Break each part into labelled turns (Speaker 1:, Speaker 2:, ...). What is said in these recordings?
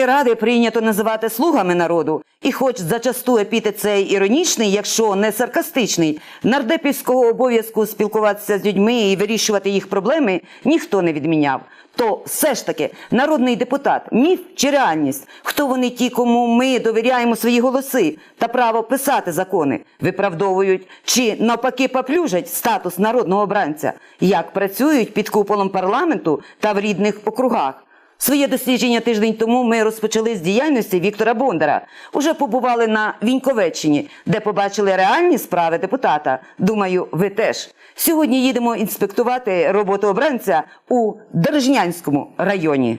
Speaker 1: Верховної Ради прийнято називати слугами народу, і хоч зачасту епітет цей іронічний, якщо не саркастичний, нардепівського обов'язку спілкуватися з людьми і вирішувати їх проблеми ніхто не відміняв. То все ж таки народний депутат, міф чи реальність? Хто вони ті, кому ми довіряємо свої голоси та право писати закони, виправдовують чи навпаки поплюжать статус народного обранця? Як працюють під куполом парламенту та в рідних округах? Своє дослідження тиждень тому ми розпочали з діяльності Віктора Бондара. Уже побували на Віньковеччині, де побачили реальні справи депутата. Думаю, ви теж. Сьогодні їдемо інспектувати роботу обранця у Держнянському районі.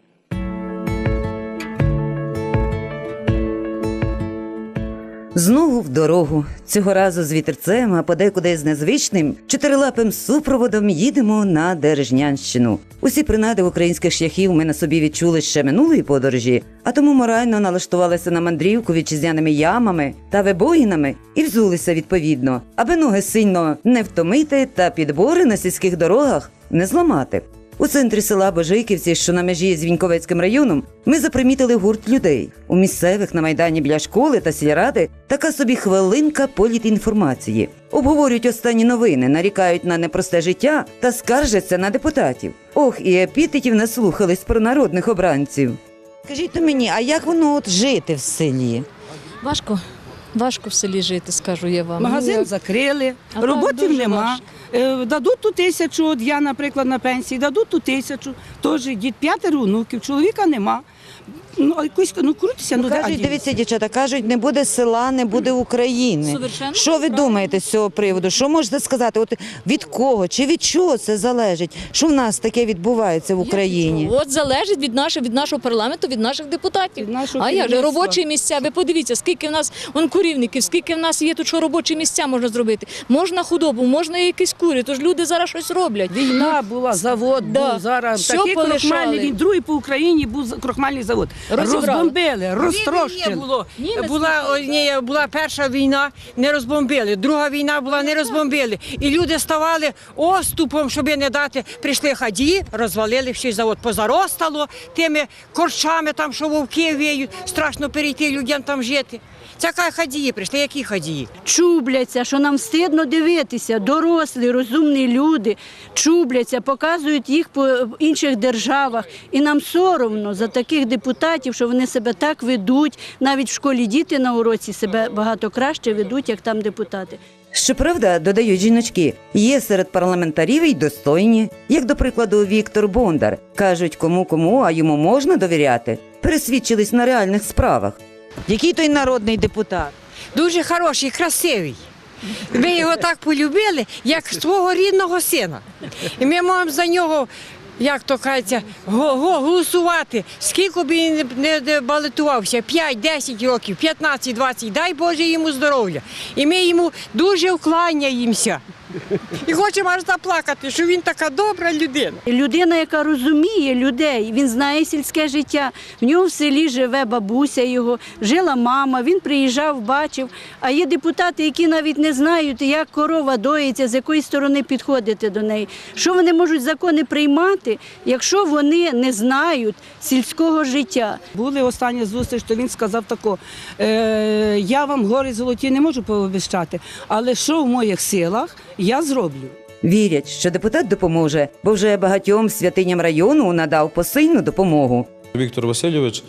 Speaker 1: Знову в дорогу. Цього разу з вітерцем, а подекуди з незвичним чотирилапим супроводом їдемо на Держнянщину. Усі принади українських шляхів ми на собі відчули ще минулої подорожі, а тому морально налаштувалися на мандрівку вітчизняними ямами та вибоїнами і взулися відповідно, аби ноги сильно не втомити та підбори на сільських дорогах не зламати. У центрі села Божиківці, що на межі з Віньковецьким районом, ми запримітили гурт людей. У місцевих на майдані біля школи та сільради така собі хвилинка політінформації. Обговорюють останні новини, нарікають на непросте життя та скаржаться на депутатів. Ох, і епітетів наслухались про народних обранців. Скажіть мені, а як воно от жити в селі?
Speaker 2: Важко, важко в селі жити, скажу я вам.
Speaker 3: Магазин
Speaker 2: Ну,
Speaker 3: закрили,
Speaker 2: А
Speaker 3: роботи нема.
Speaker 2: важко.
Speaker 3: Е, Дадуть ту тисячу, от я, наприклад, на пенсії, дадуть ту тисячу, теж дід п'ятеро онуків, чоловіка нема. Ну, а якось, ну крутися, ну, де, а
Speaker 1: кажуть,
Speaker 3: дід?
Speaker 1: дивіться, дівчата, кажуть, не буде села, не буде України.
Speaker 2: Совершенно
Speaker 1: Що ви
Speaker 2: правильно.
Speaker 1: думаєте з цього приводу? Що можете сказати? От від кого чи від чого це залежить? Що в нас таке відбувається в Україні?
Speaker 2: От залежить від нашого, від нашого парламенту, від наших депутатів.
Speaker 3: Від нашого
Speaker 2: а як же
Speaker 3: керівництва.
Speaker 2: робочі місця? Ви подивіться, скільки в нас вон курівників, скільки в нас є тут, що робочі місця можна зробити. Можна худобу, можна якісь кури. Тож люди зараз щось роблять.
Speaker 3: Війна була, завод
Speaker 2: Да.
Speaker 3: був зараз.
Speaker 2: Всьо
Speaker 3: Такий
Speaker 2: полишали.
Speaker 3: крохмальний, він другий по Україні був за- крохмальний завод.
Speaker 2: Розібрали.
Speaker 3: Розбомбили, розтрощили.
Speaker 4: було. Була, о, ні, була перша війна, не розбомбили. Друга війна була, не розбомбили. І люди ставали оступом, щоб не дати. Прийшли хаді, розвалили всі завод. Позаростало тими корчами, там, що вовки віють. Страшно перейти людям там жити. Це хай хадії прийшли, які хадії?
Speaker 5: чубляться, що нам стидно дивитися. Дорослі, розумні люди чубляться, показують їх по інших державах. І нам соромно за таких депутатів, що вони себе так ведуть. Навіть в школі діти на уроці себе багато краще ведуть, як там депутати.
Speaker 1: Щоправда, додають жіночки, є серед парламентарів й достойні, як до прикладу Віктор Бондар. Кажуть, кому кому, а йому можна довіряти. Пересвідчились на реальних справах. Який той народний депутат?
Speaker 4: Дуже хороший, красивий. Ми його так полюбили, як свого рідного сина. І ми можемо за нього, як то кажеться, го- го- голосувати. Скільки б він не- балотувався, 5, 10 років, 15, 20, дай Боже йому здоров'я. І ми йому дуже вкланяємося. І хочемо аж заплакати, що він така добра людина.
Speaker 5: Людина, яка розуміє людей, він знає сільське життя. В нього в селі живе бабуся його, жила мама, він приїжджав, бачив. А є депутати, які навіть не знають, як корова доїться, з якої сторони підходити до неї. Що вони можуть закони приймати, якщо вони не знають сільського життя?
Speaker 3: Були останні зустріч, то він сказав тако, е, я вам гори золоті не можу пообіщати, але що в моїх силах, я зроблю.
Speaker 1: Вірять, що депутат допоможе, бо вже багатьом святиням району надав посильну допомогу.
Speaker 6: Віктор Васильович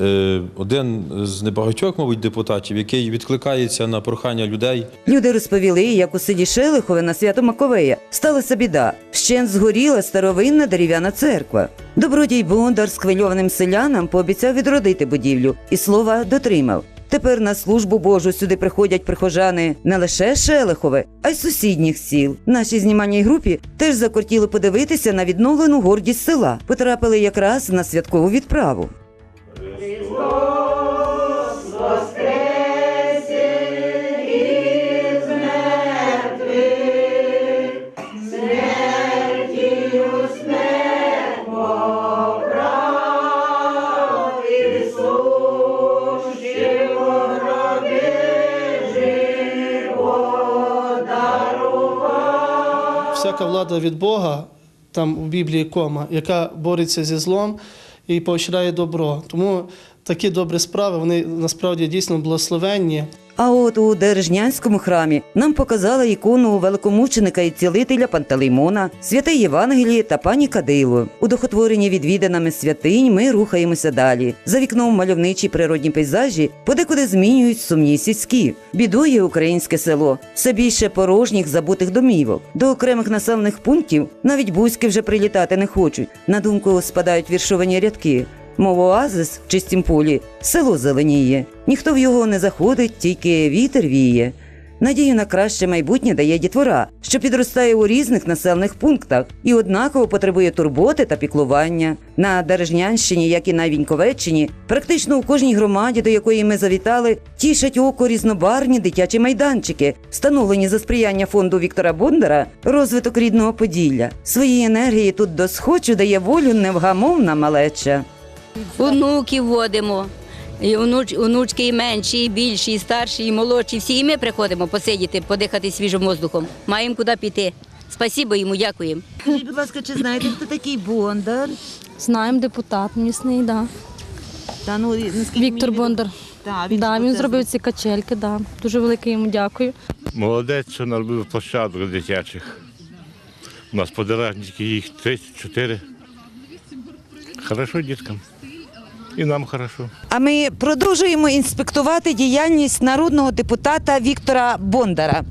Speaker 6: е, один з небагатьох, мабуть, депутатів, який відкликається на прохання людей.
Speaker 1: Люди розповіли, як у селі Шелихове на свято Маковея сталася біда. Вщент згоріла старовинна дерев'яна церква. Добродій Бондар схвильованим селянам пообіцяв відродити будівлю і слова дотримав. Тепер на службу Божу сюди приходять прихожани не лише Шелихове, а й сусідніх сіл. Нашій знімальній групі теж закортіли подивитися на відновлену гордість села. Потрапили якраз на святкову відправу.
Speaker 7: Всяка влада від Бога, там у Біблії кома, яка бореться зі злом, і поощряє добро. Тому такі добрі справи вони насправді дійсно благословенні.
Speaker 1: А от у Дережнянському храмі нам показали ікону великомученика і цілителя Пантелеймона, святе Євангеліє та пані Кадило. У дохотворенні відвіданими святинь ми рухаємося далі. За вікном мальовничі природні пейзажі подекуди змінюють сумні сільські. Бідує українське село. Все більше порожніх забутих домівок. До окремих населених пунктів навіть бузьки вже прилітати не хочуть. На думку спадають віршовані рядки. Мов оазис в чистім полі, село зеленіє. Ніхто в його не заходить, тільки вітер віє. Надію на краще майбутнє дає дітвора, що підростає у різних населених пунктах і однаково потребує турботи та піклування. На Дережнянщині, як і на Віньковеччині, практично у кожній громаді, до якої ми завітали, тішать око різнобарні дитячі майданчики, встановлені за сприяння фонду Віктора Бондара, розвиток рідного Поділля. Своїй енергії тут до схочу дає волю невгамовна малеча.
Speaker 8: Онуків водимо. І онуч, онучки і менші, і більші, і старші, і молодші. Всі і ми приходимо посидіти, подихати свіжим воздухом. Маємо куди піти. Спасибо йому, дякуємо.
Speaker 9: Скажіть, будь ласка, чи знаєте, хто такий Бондар?
Speaker 10: Знаємо, депутат місний, да.
Speaker 9: Та, ну, наскільки
Speaker 10: Віктор
Speaker 9: мені
Speaker 10: Бондар.
Speaker 9: Та,
Speaker 10: Да, він зробив ці качельки, да. Дуже велике йому дякую.
Speaker 11: Молодець, що наробив площадок дитячих. У нас подорожники їх 34. Хорошо діткам. І нам хорошо.
Speaker 9: А ми продовжуємо інспектувати діяльність народного депутата Віктора Бондара.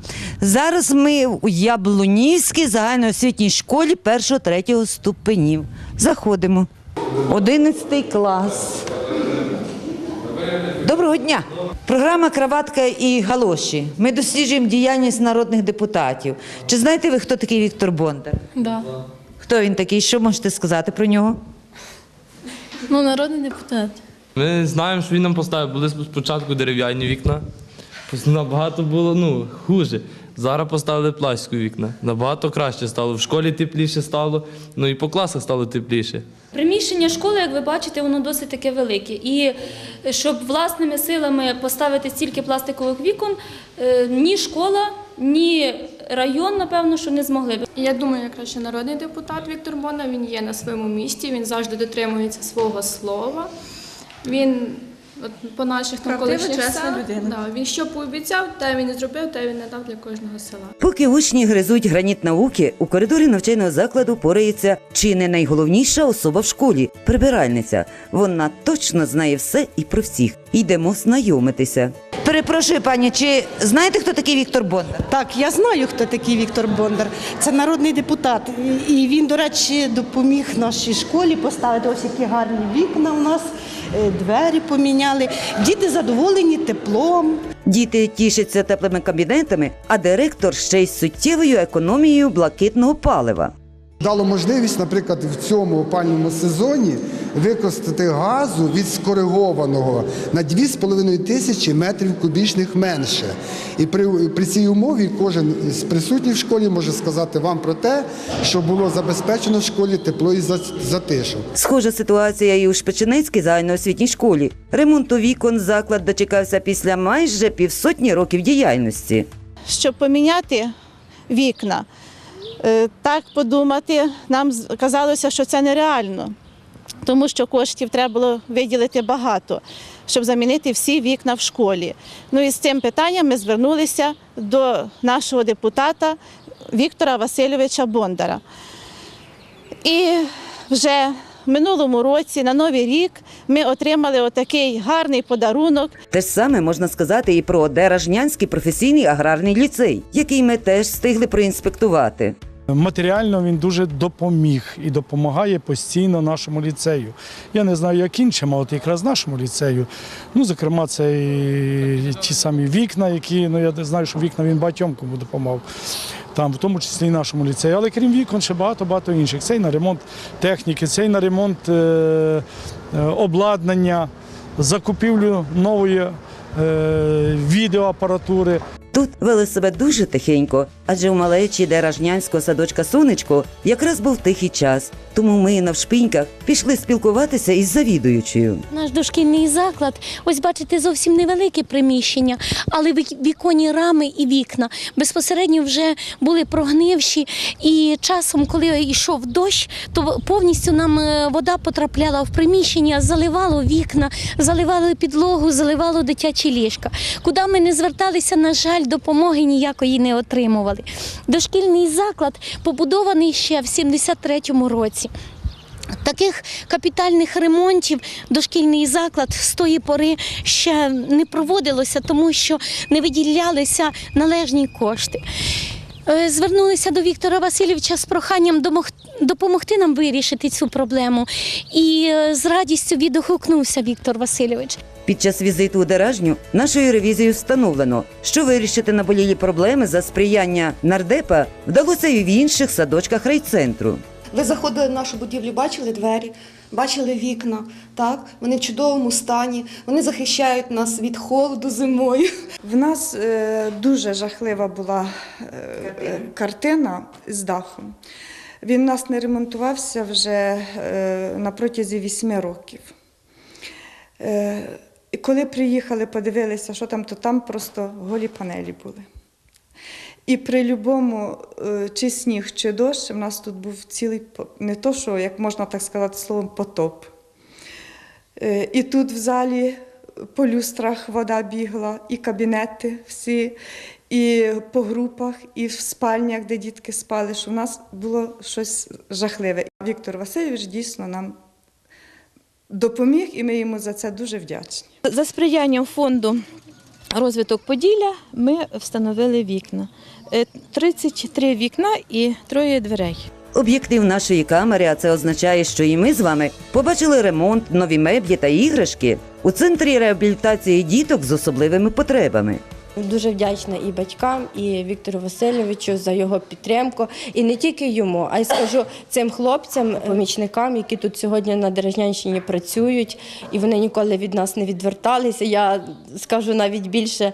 Speaker 9: Зараз ми у Яблунівській загальноосвітній школі 1-3 ступенів. Заходимо. 11 клас. Доброго дня! Програма Краватка і галоші. Ми досліджуємо діяльність народних депутатів. Чи знаєте ви, хто такий Віктор Бондар?
Speaker 10: Да.
Speaker 9: Хто він такий? Що можете сказати про нього?
Speaker 10: Ну, народний депутат.
Speaker 12: Ми знаємо, що він нам поставив. Були спочатку дерев'яні вікна. Набагато було ну, хуже. Зараз поставили пластикові вікна. Набагато краще стало. В школі тепліше стало, ну і по класах стало тепліше.
Speaker 13: Приміщення школи, як ви бачите, воно досить таке велике. І щоб власними силами поставити стільки пластикових вікон, е, ні школа, ні район, напевно, що не змогли б.
Speaker 10: Я думаю, якраз що народний депутат Віктор Бона він є на своєму місці, він завжди дотримується свого слова. Він от, по наших там колишніх селах, да, він що пообіцяв, те він і зробив, те він не дав для кожного села.
Speaker 1: Поки учні гризуть граніт науки, у коридорі навчального закладу порається чи не найголовніша особа в школі прибиральниця. Вона точно знає все і про всіх. Йдемо знайомитися.
Speaker 9: Перепрошую, пані, чи знаєте, хто такий Віктор Бондар?
Speaker 14: Так, я знаю, хто такий Віктор Бондар. Це народний депутат. І він, до речі, допоміг нашій школі поставити ось які гарні вікна у нас, двері поміняли. Діти задоволені теплом.
Speaker 1: Діти тішаться теплими кабінетами, а директор ще й суттєвою економією блакитного палива.
Speaker 15: Дало можливість, наприклад, в цьому опальному сезоні використати газу від скоригованого на 2,5 тисячі метрів кубічних менше. І при, при цій умові кожен з присутніх в школі може сказати вам про те, що було забезпечено в школі тепло і затишок.
Speaker 1: Схожа ситуація і у Шпеченецькій загальноосвітній школі. Ремонту вікон заклад дочекався після майже півсотні років діяльності.
Speaker 10: Щоб поміняти вікна, так подумати, нам казалося, що це нереально, тому що коштів треба було виділити багато, щоб замінити всі вікна в школі. Ну і з цим питанням ми звернулися до нашого депутата Віктора Васильовича Бондара. І вже минулому році, на Новий рік, ми отримали отакий гарний подарунок
Speaker 1: Те ж саме можна сказати і про Деражнянський професійний аграрний ліцей, який ми теж встигли проінспектувати.
Speaker 16: Матеріально він дуже допоміг і допомагає постійно нашому ліцею. Я не знаю, як іншим, а от якраз нашому ліцею. Ну, зокрема, це і ті самі вікна, які ну я знаю, що вікна він багатьом кому допомагав. Там, в тому числі і нашому ліцею. Але крім вікон, ще багато-багато інших. Це і на ремонт техніки, це і на ремонт е, е, обладнання, закупівлю нової е, відеоапаратури.
Speaker 1: Тут вели себе дуже тихенько, адже у малечі Деражнянського садочка Сонечко якраз був тихий час. Тому ми навшпиньках пішли спілкуватися із завідуючою.
Speaker 17: Наш дошкільний заклад, ось бачите, зовсім невелике приміщення, але вік- віконні рами і вікна безпосередньо вже були прогнивші. І часом, коли йшов дощ, то повністю нам е, вода потрапляла в приміщення, заливало вікна, заливало підлогу, заливало дитячі ліжка. Куди ми не зверталися, на жаль, допомоги ніякої не отримували. Дошкільний заклад побудований ще в 73-му році. Таких капітальних ремонтів дошкільний заклад з тої пори ще не проводилося, тому що не виділялися належні кошти. Е, Звернулися до Віктора Васильовича з проханням допомогти нам вирішити цю проблему. І е, з радістю відгукнувся Віктор Васильович.
Speaker 1: Під час візиту у Деражню нашою ревізією встановлено, що вирішити наболілі проблеми за сприяння нардепа вдалося і в інших садочках райцентру.
Speaker 18: Ви заходили в нашу будівлю, бачили двері, бачили вікна. Так, вони в чудовому стані, вони захищають нас від холоду зимою.
Speaker 10: В нас е, дуже жахлива була е, е, картина з дахом. Він у нас не ремонтувався вже е, на протязі вісьми років. І коли приїхали, подивилися, що там, то там просто голі панелі були. І при будь-якому е, чи сніг, чи дощ, у нас тут був цілий, не то, що, як можна так сказати словом, потоп. Е, І тут в залі по люстрах вода бігла, і кабінети всі, і по групах, і в спальнях, де дітки спали, що в нас було щось жахливе. Віктор Васильович дійсно нам допоміг, і ми йому за це дуже вдячні.
Speaker 4: За сприянням фонду розвиток Поділля ми встановили вікна. Е, 33 вікна і троє дверей.
Speaker 1: Об'єктив нашої камери, а це означає, що і ми з вами побачили ремонт, нові меблі та іграшки у центрі реабілітації діток з особливими потребами.
Speaker 19: Дуже вдячна і батькам, і Віктору Васильовичу за його підтримку. І не тільки йому, а й скажу цим хлопцям, помічникам, які тут сьогодні на Дережнянщині працюють, і вони ніколи від нас не відверталися. Я скажу навіть більше.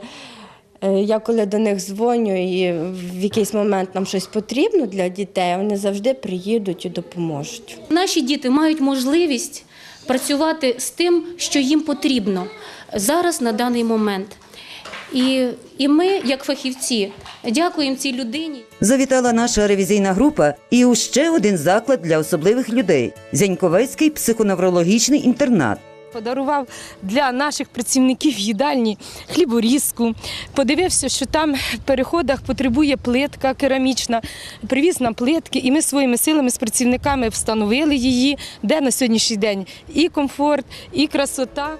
Speaker 19: е, Я коли до них дзвоню і в якийсь момент нам щось потрібно для дітей, вони завжди приїдуть і допоможуть.
Speaker 13: Наші діти мають можливість працювати з тим, що їм потрібно зараз на даний момент. І, і ми, як фахівці, дякуємо цій людині.
Speaker 1: Завітала наша ревізійна група і у ще один заклад для особливих людей Зяньковецький психоневрологічний інтернат.
Speaker 20: Подарував для наших працівників їдальні хліборізку. Подивився, що там в переходах потребує плитка керамічна. Привіз нам плитки, і ми своїми силами з працівниками встановили її, де на сьогоднішній день і комфорт, і красота.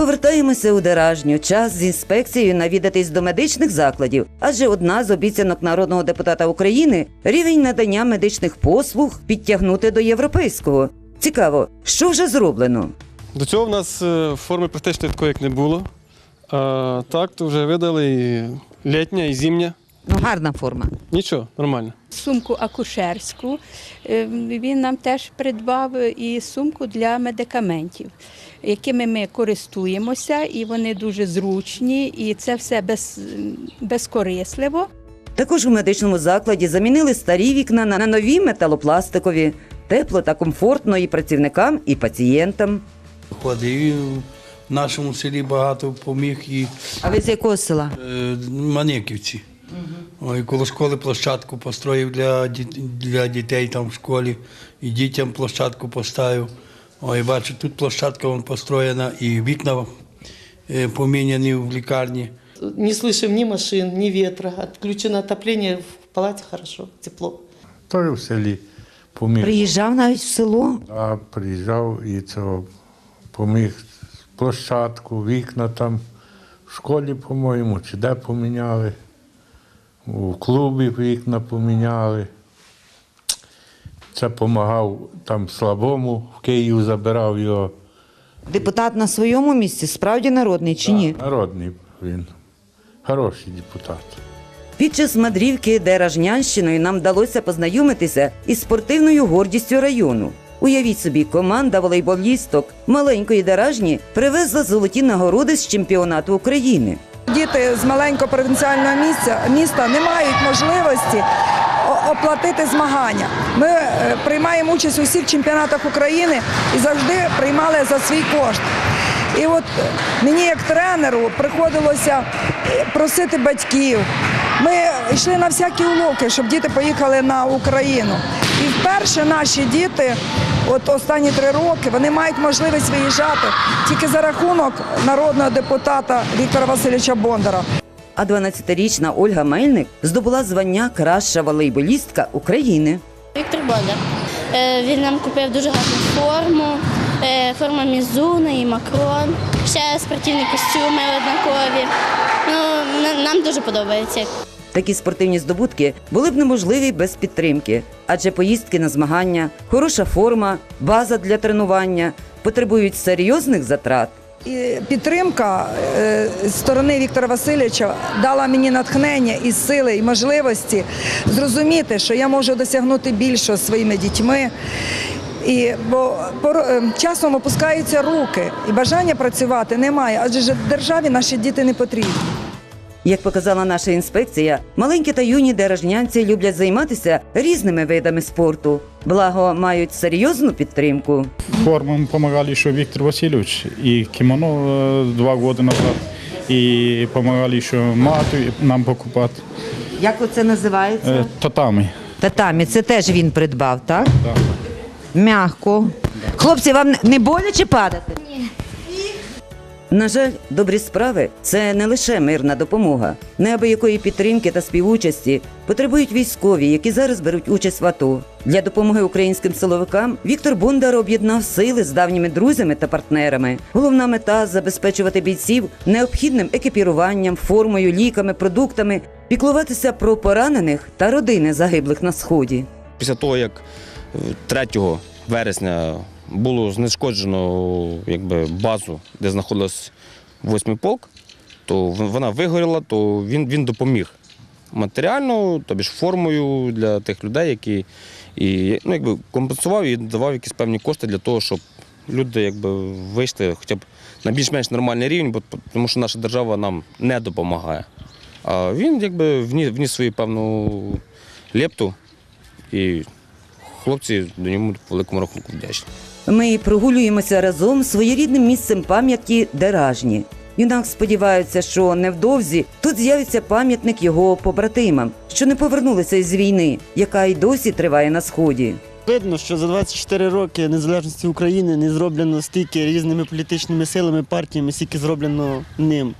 Speaker 1: Повертаємося у Деражню. Час з інспекцією навідатись до медичних закладів, адже одна з обіцянок народного депутата України рівень надання медичних послуг підтягнути до європейського. Цікаво, що вже зроблено.
Speaker 5: До цього в нас е, форми практично такої, як не було. А, так, то вже видали і літня, і зимня.
Speaker 11: Ну, гарна форма.
Speaker 5: Нічого, нормально.
Speaker 21: Сумку акушерську. Е, Він нам теж придбав і сумку для медикаментів, якими ми користуємося, і вони дуже зручні, і це все без, безкорисливо.
Speaker 1: Також у медичному закладі замінили старі вікна на нові металопластикові. Тепло та комфортно і працівникам, і пацієнтам.
Speaker 12: Ходить. І в нашому селі багато поміг і
Speaker 11: А ви з якого села?
Speaker 12: е, Маниківці. Ой, коло школи площадку построїв для, для дітей там в школі, і дітям площадку поставив. Ой, бачу, тут площадка вон построєна, і вікна е, поміняні в лікарні.
Speaker 22: Не слышим ни машин, ни ветра. Отключено отопление, в палате хорошо, тепло.
Speaker 23: Той в селі поміг.
Speaker 11: Приїжджав навіть в село.
Speaker 23: А приїжджав і цього поміг площадку, вікна там в школі, по-моєму, чи де поміняли. У клубі вікна поміняли. Це допомагав там слабому, в Київ забирав його.
Speaker 11: Депутат на своєму місці, справді народний чи ні?
Speaker 23: Народний він. Хороший депутат.
Speaker 1: Під час мандрівки Деражнянщиною нам вдалося познайомитися із спортивною гордістю району. Уявіть собі, команда волейболісток маленької Деражні привезла золоті нагороди з чемпіонату України.
Speaker 24: Діти з маленького провінціального місця, міста не мають можливості
Speaker 10: оплатити змагання. Ми е, приймаємо участь у всіх чемпіонатах України і завжди приймали за свій кошт. І от е, мені як тренеру приходилося е, просити батьків. Ми йшли на всякі уловки, щоб діти поїхали на Україну. І вперше наші діти, от останні три роки, вони мають можливість виїжджати тільки за рахунок народного депутата Віктора Васильовича Бондара.
Speaker 1: А 12-річна Ольга Мельник здобула звання краща волейболістка України.
Speaker 25: Віктор Бондар. Е, Він нам купив дуже гарну форму, е, форма Мізуни і Макрон, ще спортивні костюми однакові. Ну, нам дуже подобається.
Speaker 1: Такі спортивні здобутки були б неможливі без підтримки, адже поїздки на змагання, хороша форма, база для тренування потребують серйозних затрат.
Speaker 10: І підтримка е, з сторони Віктора Васильовича дала мені натхнення і сили, і можливості зрозуміти, що я можу досягнути більшого своїми дітьми. І, бо е, часом опускаються руки, і бажання працювати немає, адже державі наші діти не потрібні.
Speaker 1: Як показала наша інспекція, маленькі та юні дережнянці люблять займатися різними видами спорту. Благо мають серйозну підтримку.
Speaker 26: Формам помогали еще Виктор Васильевич и кимоно э, два года назад. И помогали еще мату нам покупать.
Speaker 27: Як це називається?
Speaker 26: Э, татами.
Speaker 27: Татамі, це теж він придбав, так?
Speaker 26: Так.
Speaker 27: Мягко. Хлопці, вам не боляче падати?
Speaker 1: На жаль, добрі справи це не лише мирна допомога. Неабиякої підтримки та співучасті потребують військові, які зараз беруть участь в АТО. Для допомоги українським силовикам Віктор Бондар об'єднав сили з давніми друзями та партнерами. Головна мета забезпечувати бійців необхідним екіпіруванням, формою, ліками, продуктами, піклуватися про поранених та родини загиблих на сході.
Speaker 28: Після того, як е, 3 вересня було знешкоджено якби, базу, де знаходилась восьмий полк, то вона вигоріла, то він, він допоміг матеріально, тобі ж формою для тих людей, які і, ну, якби, компенсував і давав якісь певні кошти для того, щоб люди якби, вийшли хоча б на більш-менш нормальний рівень, бо, тому що наша держава нам не допомагає. А він якби вніс, вніс свою певну лепту, і хлопці до ньому по великому рахунку вдячні.
Speaker 1: Ми прогулюємося разом своєрідним місцем пам'яті Деражні. Юнак сподівається, що невдовзі тут з'явиться пам'ятник його побратимам, що не повернулися із війни, яка й досі триває на сході.
Speaker 29: Видно, що за 24 роки незалежності України не зроблено стільки різними політичними силами, партіями, скільки зроблено ним.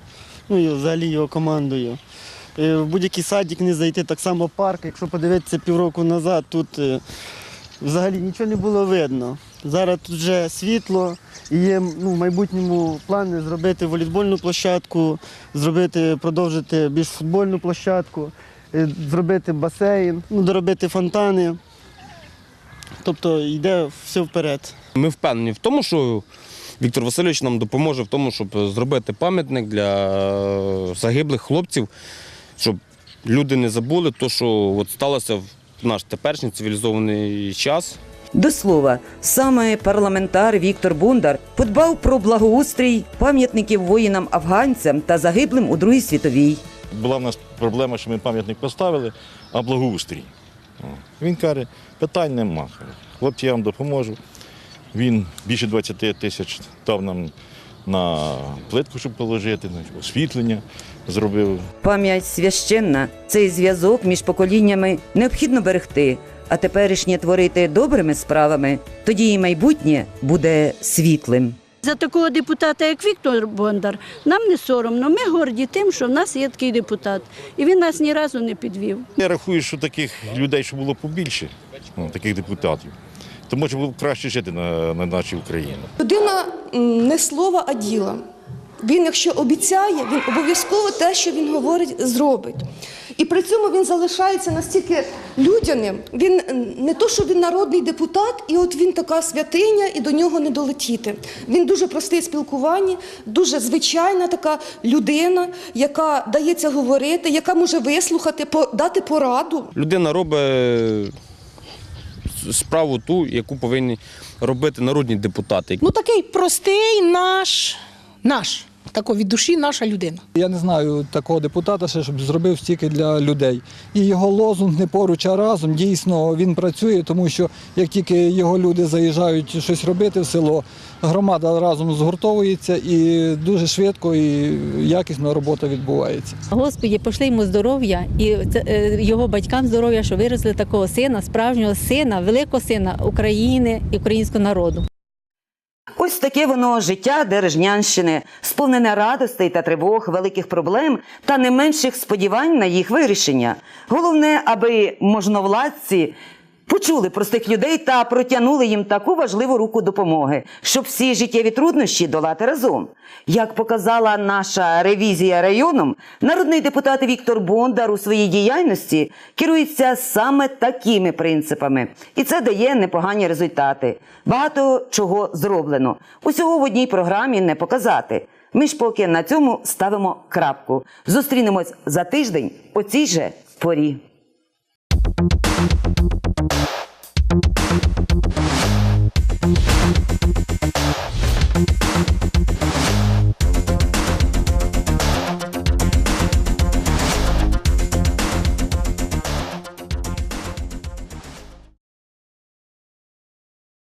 Speaker 29: Ну і взагалі його командою. Е, В будь-який садик не зайти, так само парк. Якщо подивитися півроку назад, тут е, взагалі нічого не було видно. Зараз тут вже світло і є ну, в майбутньому плани зробити волейбольну площадку, зробити, продовжити більш футбольну площадку, е, зробити басейн, ну, доробити фонтани. Тобто йде все вперед.
Speaker 28: Ми впевнені в тому, що Віктор Васильович нам допоможе в тому, щоб зробити пам'ятник для загиблих хлопців, щоб люди не забули те, що от сталося в наш теперішній цивілізований час.
Speaker 1: До слова, саме парламентар Віктор Бондар подбав про благоустрій пам'ятників воїнам-афганцям та загиблим у Другій світовій.
Speaker 12: Була в нас проблема, що ми пам'ятник поставили, а благоустрій. Він каже, питань нема. Хлопці, я вам допоможу. Він більше 20 тисяч дав нам на плитку, щоб положити, на освітлення зробив.
Speaker 1: Пам'ять священна, цей зв'язок між поколіннями необхідно берегти, а теперішнє творити добрими справами, тоді і майбутнє буде світлим.
Speaker 30: За такого депутата, як Віктор Бондар, нам не соромно. Ми горді тим, що в нас є такий депутат. І він нас ні разу не підвів.
Speaker 12: Я рахую, що таких людей, що було побільше, ну, таких депутатів, то може було б краще жити на, на нашій Україні.
Speaker 18: Людина не слова, а діла. Він, якщо обіцяє, він обов'язково те, що він говорить, зробить. І при цьому він залишається настільки людяним. Він не то, що він народний депутат, і от він така святиня, і до нього не долетіти. Він дуже простий в спілкуванні, дуже звичайна така людина, яка дається говорити, яка може вислухати, дати пораду.
Speaker 28: Людина робить справу ту, яку повинні робити народні депутати.
Speaker 31: Ну такий простий наш, наш
Speaker 32: тако від душі наша людина.
Speaker 33: Я не знаю такого депутата, ще, щоб зробив стільки для людей. І його лозунг не поруч, а разом. Дійсно, він працює, тому що як тільки його люди заїжджають щось робити в село, громада разом згуртовується і дуже швидко і якісно робота відбувається.
Speaker 34: Господі, пошли йому здоров'я і це, е, його батькам здоров'я, що виросли такого сина, справжнього сина, великого сина України і українського народу.
Speaker 1: Ось таке воно життя Дережнянщини, сповнене радостей та тривог, великих проблем та не менших сподівань на їх вирішення. Головне, аби можновладці почули простих людей та протягнули їм таку важливу руку допомоги, щоб всі життєві труднощі долати разом. Як показала наша ревізія районом, народний депутат Віктор Бондар у своїй діяльності керується саме такими принципами, і це дає непогані результати. Багато чого зроблено. Усього в одній програмі не показати. Ми ж поки на цьому ставимо крапку. Зустрінемось за тиждень о цій же порі.